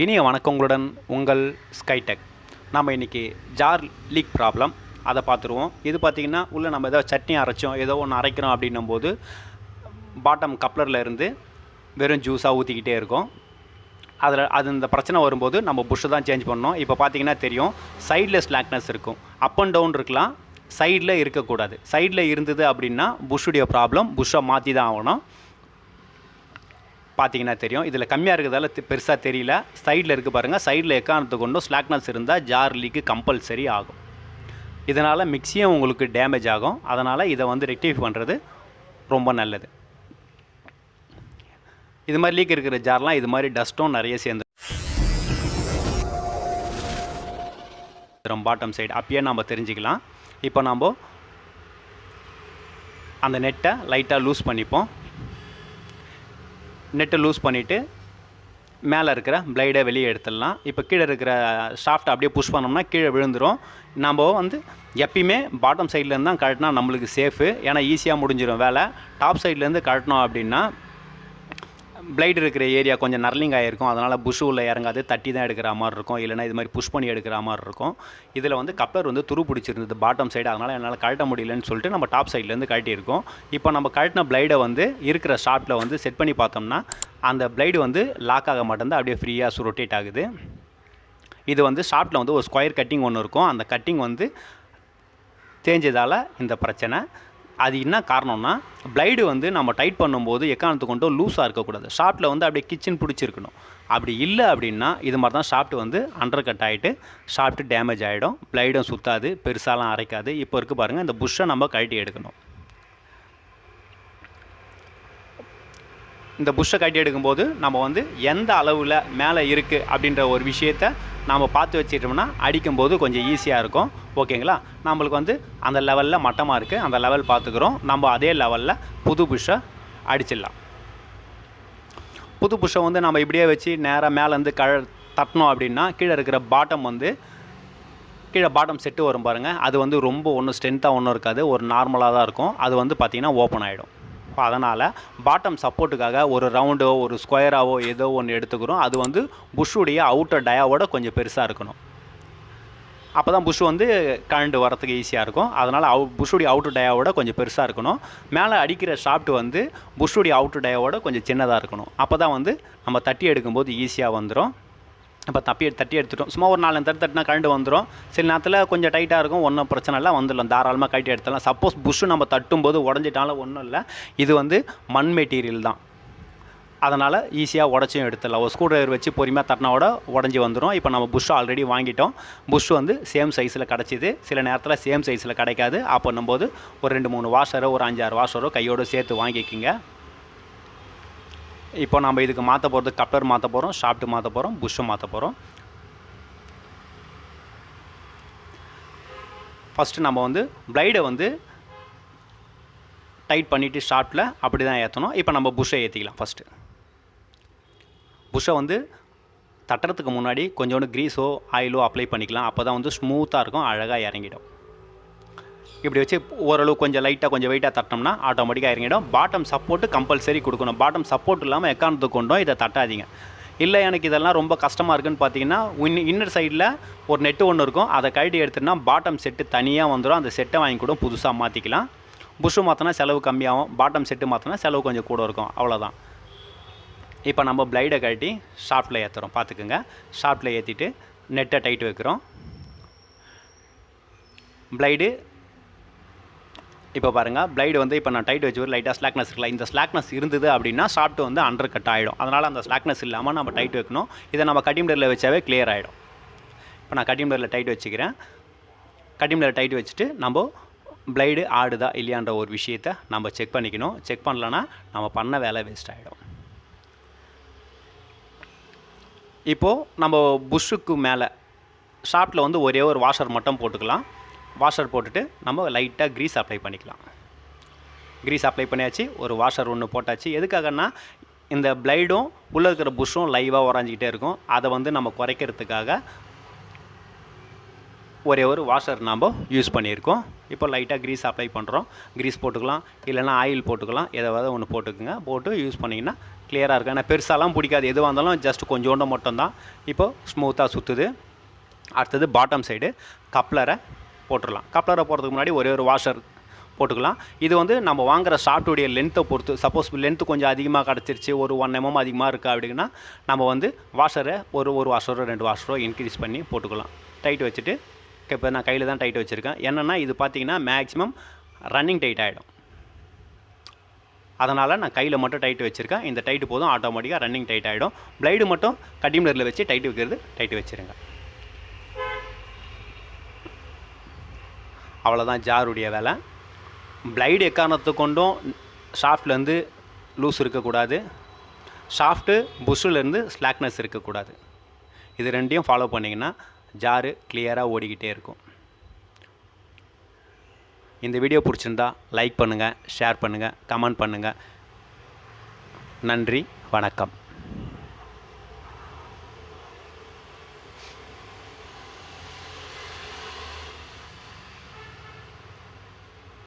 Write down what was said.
இனிய வணக்கங்களுடன் உங்கள் ஸ்கைடெக் நம்ம இன்றைக்கி ஜார் லீக் ப்ராப்ளம் அதை பார்த்துருவோம். இது பார்த்திங்கன்னா உள்ளே நம்ம ஏதோ சட்னி அரைச்சோம் ஏதோ ஒன்று அரைக்கிறோம் அப்படின்னும் போது பாட்டம் கப்ளரில் இருந்து வெறும் ஜூஸாக ஊற்றிக்கிட்டே இருக்கும். அதில் அது இந்த பிரச்சனை வரும்போது நம்ம புஷ்ஷை தான் சேஞ்ச் பண்ணோம் இப்போ பார்த்தீங்கன்னா தெரியும் சைடில் ஸ்லாக்னஸ் இருக்கும். அப் அண்ட் டவுன் இருக்கலாம். சைடில் இருக்கக்கூடாது. சைடில் இருந்தது அப்படின்னா புஷ்ஷுடைய ப்ராப்ளம் புஷ்ஷை மாற்றி தான் ஆகணும். பார்த்தீங்கன்னா தெரியும். இதில் கம்மியாக இருக்கிறதால பெருசாக தெரியல. சைடில் இருக்குது பாருங்கள் சைடில் எக்காரணத்து கொண்டும் ஸ்லாக்னஸ் இருந்தால் ஜார் லீக்கு கம்பல்சரி ஆகும். இதனால் மிக்சியும் உங்களுக்கு டேமேஜ் ஆகும். அதனால் இதை வந்து ரெக்டிஃபை பண்ணுறது ரொம்ப நல்லது. இது மாதிரி லீக் இருக்கிற ஜார்லாம் இது மாதிரி டஸ்ட்டும் நிறைய சேர்ந்து பாட்டம் சைடு அப்பயே நம்ம தெரிஞ்சுக்கலாம். இப்போ நம்ம அந்த நெட்டை லைட்டாக லூஸ் பண்ணிப்போம். நெட்டை லூஸ் பண்ணிவிட்டு மேலே இருக்கிற பிளைடை வெளியே எடுத்துடலாம். இப்போ கீழே இருக்கிற ஷாஃப்ட்டை அப்படியே புஷ் பண்ணோம்னா கீழே விழுந்துடும் நம்ம வந்து எப்பயுமே பாட்டம் சைட்லேருந்து தான் கழட்டினா நம்மளுக்கு சேஃபு ஏன்னா ஈஸியாக முடிஞ்சிடும் வேலை. டாப் சைட்லேருந்து கழட்டினோம் அப்படின்னா பிளைட் இருக்கிற ஏரியா கொஞ்சம் நர்லிங் ஆகிருக்கும் அதனால் புஷ் உள்ள இறங்காது தட்டி தான் எடுக்கிற மாதிரி இருக்கும். இல்லைனா இது மாதிரி புஷ் பண்ணி எடுக்கிற மாதிரி இருக்கும். இதில் வந்து கப்ளர் வந்து துரு பிடிச்சிருந்தது பாட்டம் சைடு அதனால் என்னால் கழட்ட முடியலன்னு சொல்லிட்டு நம்ம டாப் சைட்லேருந்து கழட்டியிருக்கோம். இப்போ நம்ம கழட்டின பிளைடை வந்து இருக்கிற ஷார்ட்டில் வந்து செட் பண்ணி பார்த்தோம்னா அந்த பிளைடு வந்து லாக் ஆக மாட்டேங்குது. அப்படியே ஃப்ரீயாக ரொட்டேட் ஆகுது. இது வந்து ஷார்ட்டில் வந்து ஒரு ஸ்கொயர் கட்டிங் ஒன்று இருக்கும். அந்த கட்டிங் வந்து தேஞ்சதால் இந்த பிரச்சனை. அது என்ன காரணம்னா பிளைடு வந்து நம்ம டைட் பண்ணும்போது எக்காரணத்து கொண்டு லூஸாக இருக்கக்கூடாது. ஷாப்ட்டில் வந்து அப்படியே கிச்சன் பிடிச்சிருக்கணும். அப்படி இல்லை அப்படின்னா இது மாதிரி தான் ஷாப்ட் வந்து அண்டர் கட் ஆகிட்டு ஷாப்ட்டு டேமேஜ் ஆகிடும் பிளைடும் சுற்றாது பெருசாலாம் அரைக்காது. இப்போ இருக்குது பாருங்கள் இந்த புஷ்ஷை நம்ம கழட்டி எடுக்கணும். இந்த புஷ்ஷை கட்டி எடுக்கும்போது நம்ம வந்து எந்த அளவில் மேலே இருக்குது அப்படின்ற ஒரு விஷயத்த நாம் பார்த்து வச்சிட்டோம்னா அடிக்கும்போது கொஞ்சம் ஈஸியாக இருக்கும். ஓகேங்களா? நம்மளுக்கு வந்து அந்த லெவலில் மட்டமாக இருக்குது அந்த லெவல் பார்த்துக்குறோம். நம்ம அதே லெவலில் புது புஷ்ஷை அடிச்சிடலாம். புது புஷ்ஷை வந்து நம்ம இப்படியே வச்சு நேராக மேலேருந்து கழ தட்டினோம் அப்படின்னா கீழே இருக்கிற பாட்டம் வந்து கீழே பாட்டம் செட்டு வரும் பாருங்கள் அது வந்து ரொம்ப ஒன்றும் ஸ்ட்ரென்த்தாக ஒன்றும் இருக்காது. ஒரு நார்மலாக தான் இருக்கும். அது வந்து பார்த்திங்கன்னா ஓப்பன் ஆகிடும் இப்போ அதனால் பாட்டம் சப்போர்ட்டுக்காக ஒரு ரவுண்டோ ஒரு ஸ்கொயராவோ ஏதோ ஒன்று எடுத்துக்கிறோம். அது வந்து புஷ்ஷுடைய அவுட்டர் டயாவோட கொஞ்சம் பெருசாக இருக்கணும். அப்போ தான் புஷ் வந்து கரண்ட் வரத்துக்கு ஈஸியாக இருக்கும். அதனால் அவு புஷ்ஷுடைய அவுட்டர் டயாவோட கொஞ்சம் பெருசாக இருக்கணும். மேலே அடிக்கிற ஷாஃப்ட் வந்து புஷ்ஷுடைய அவுட்டர் டயாவோட கொஞ்சம் சின்னதாக இருக்கணும். அப்போ தான் வந்து நம்ம தட்டி எடுக்கும்போது ஈஸியாக வந்துடும் இப்போ தப்பி தட்டி எடுத்துட்டோம். சும்மா ஒரு நாலு தட்டு தட்டினா கரண்ட் வந்துடும் சில நேரத்தில் கொஞ்சம் டைட்டாக இருக்கும். ஒன்றும் பிரச்சனை இல்லை. வந்துடலாம். தாராளமாக கட்டி எடுத்துடலாம். சப்போஸ் புஷ்ஷு நம்ம தட்டும்போது உடஞ்சிட்டாலும் ஒன்றும் இல்லை. இது வந்து மண் மெட்டீரியல் தான். அதனால் ஈஸியாக உடச்சும் எடுத்துடலாம். ஒரு ஸ்க்ரூ ட்ரைவர் வச்சு பொறுமையாக தட்டினாவோட உடஞ்சி வந்துடும் இப்போ நம்ம புஷ் ஆல்ரெடி வாங்கிட்டோம். புஷ் வந்து சேம் சைஸில் கிடச்சிது. சில நேரத்தில் சேம் சைஸில் கிடைக்காது. அப்போன்னும்போது ஒரு ரெண்டு மூணு வாஷரோ ஒரு அஞ்சாறு வாஷரோ கையோடு சேர்த்து வாங்கிக்கிங்க. இப்போ நம்ம இதுக்கு மாற்ற போகிறது கப்ளர் மாற்ற போகிறோம் ஷாஃப்ட்டு மாற்ற போகிறோம் புஷ்ஷை மாற்ற போகிறோம் ஃபஸ்ட்டு நம்ம வந்து பிளைடை வந்து டைட் பண்ணிவிட்டு ஷார்ட்டில் அப்படி தான் ஏற்றணும் இப்போ நம்ம புஷ்ஷை ஏற்றிக்கலாம் ஃபஸ்ட்டு புஷ்ஷை வந்து தட்டுறதுக்கு முன்னாடி கொஞ்சோண்டு க்ரீஸோ ஆயிலோ அப்ளை பண்ணிக்கலாம். அப்போ தான் வந்து ஸ்மூத்தாக இருக்கும் அழகாக இறங்கிடும். இப்படி வச்சு ஓரளவு கொஞ்சம் லைட்டாக கொஞ்சம் வெயிட்டாக தட்டினோம்னா ஆட்டோமேட்டிக்காக இறங்கிடும். பாட்டம் சப்போர்ட்டு கம்பல்சரி கொடுக்கணும். பாட்டம் சப்போர்ட் இல்லாமல் எக்காரணத்துக்கு கொண்டோம் இதை தட்டாதீங்க. இல்லை எனக்கு இதெல்லாம் ரொம்ப கஷ்டமாக இருக்குன்னு பார்த்தீங்கன்னா இன் இன்னர் சைடில் ஒரு நெட்டு ஒன்று இருக்கும். அதை கழட்டி எடுத்துனா பாட்டம் செட்டு தனியாக வந்துடும். அந்த செட்டை வாங்கி கூட புதுசாக மாற்றிக்கலாம் புஷ்ஷு மாற்றினா செலவு கம்மியாகும். பாட்டம் செட்டு மாற்றினா செலவு கொஞ்சம் கூட இருக்கும். அவ்வளோதான் இப்போ நம்ம பிளைடை கழட்டி ஷாஃப்டில் ஏற்றுறோம் பார்த்துக்குங்க. ஷாஃப்ட்டில் ஏற்றிட்டு நெட்டை டைட் வைக்கிறோம். பிளைடு இப்போ பாருங்கள் பிளைடு வந்து இப்போ நான் டைட் வச்சு லைட்டாக ஸ்லாக்னஸ் இருக்கல இந்த ஸ்லாக்னஸ் இருந்தது அப்படின்னா ஷாப்ட்டு வந்து அண்டர் கட் ஆகிடும் அதனால் அந்த ஸ்லாக்னஸ் இல்லாமல் நம்ம டைட் வைக்கணும். இதை நம்ம கட்டிம்டரில் வச்சாவே கிளியர் ஆகிடும் இப்போ நான் கட்டிம்டரில் டைட் வச்சுக்கிறேன். கட்டிம்டரில் டைட் வச்சுட்டு நம்ம பிளைடு ஆடுதா இல்லையான்ற ஒரு விஷயத்த நம்ம செக் பண்ணிக்கணும். செக் பண்ணலன்னா நம்ம பண்ண வேலை வேஸ்ட் ஆகிடும் இப்போது நம்ம புஷ்ஷுக்கு மேலே ஷாப்ட்டில் வந்து ஒரே ஒரு வாஷர் மட்டும் போட்டுக்கலாம். வாஷர் போட்டுட்டு நம்ம லைட்டாக க்ரீஸ் அப்ளை பண்ணிக்கலாம். க்ரீஸ் அப்ளை பண்ணியாச்சு ஒரு வாஷர் ஒன்று போட்டாச்சு. எதுக்காகன்னா இந்த பிளைடும் உள்ளே இருக்கிற புஷ்ஷும் லைவாக உறைஞ்சிக்கிட்டே இருக்கும். அதை வந்து நம்ம குறைக்கிறதுக்காக ஒரே ஒரு வாஷர் நாம் யூஸ் பண்ணியிருக்கோம். இப்போ லைட்டாக க்ரீஸ் அப்ளை பண்ணுறோம் க்ரீஸ் போட்டுக்கலாம் இல்லைன்னா ஆயில் போட்டுக்கலாம் எதாவது ஒன்று போட்டுக்குங்க. போட்டு யூஸ் பண்ணிங்கன்னா கிளியராக இருக்கும். ஏன்னா பெருசாலாம் பிடிக்காது. எதுவாக இருந்தாலும் ஜஸ்ட் கொஞ்சோண்டு மட்டும்தான். இப்போ ஸ்மூத்தாக சுற்றுது அடுத்தது பாட்டம் சைடு கப்ளரை போட்டுடலாம். கப்ளரை போடுறதுக்கு முன்னாடி ஒரே ஒரு வாஷர் போட்டுக்கலாம். இது வந்து நம்ம வாங்குகிற ஷார்ட்டுடைய லென்த்தை பொறுத்து சப்போஸ் லென்த்து கொஞ்சம் அதிகமாக கிடச்சிருச்சு ஒரு ஒன் எம்எம் அதிகமாக இருக்குது அப்படின்னா நம்ம வந்து வாஷரை ஒரு ஒரு வாஷரோ ரெண்டு வாஷரோ இன்க்ரீஸ் பண்ணி போட்டுக்கலாம். டைட் வச்சுட்டு இப்போ நான் கையில் தான் டைட் வச்சுருக்கேன். என்னென்னா இது பார்த்தீங்கன்னா மேக்ஸிமம் ரன்னிங் டைட் ஆகிடும் அதனால் நான் கையில் மட்டும் டைட் வச்சுருக்கேன். இந்த டைட்டு போதும் ஆட்டோமேட்டிக்காக ரன்னிங் டைட் ஆகிடும் பிளைடு மட்டும் கட்டிம்லரில் வச்சு டைட் வைக்கிறது டைட் வச்சுருங்க. அவ்வளோதான் ஜாருடைய வேலை. பிளைடு எக்காரணத்து கொண்டும் ஷாஃப்ட்லேருந்து லூஸ் இருக்கக்கூடாது. ஷாஃப்ட்டு புஷ்ஷுலேருந்து ஸ்லாக்னஸ் இருக்கக்கூடாது. இது ரெண்டையும் ஃபாலோ பண்ணிங்கன்னா ஜாரு கிளியராக ஓடிக்கிட்டே இருக்கும். இந்த வீடியோ பிடிச்சிருந்தா லைக் பண்ணுங்கள் ஷேர் பண்ணுங்கள் கமெண்ட் பண்ணுங்கள் நன்றி வணக்கம்.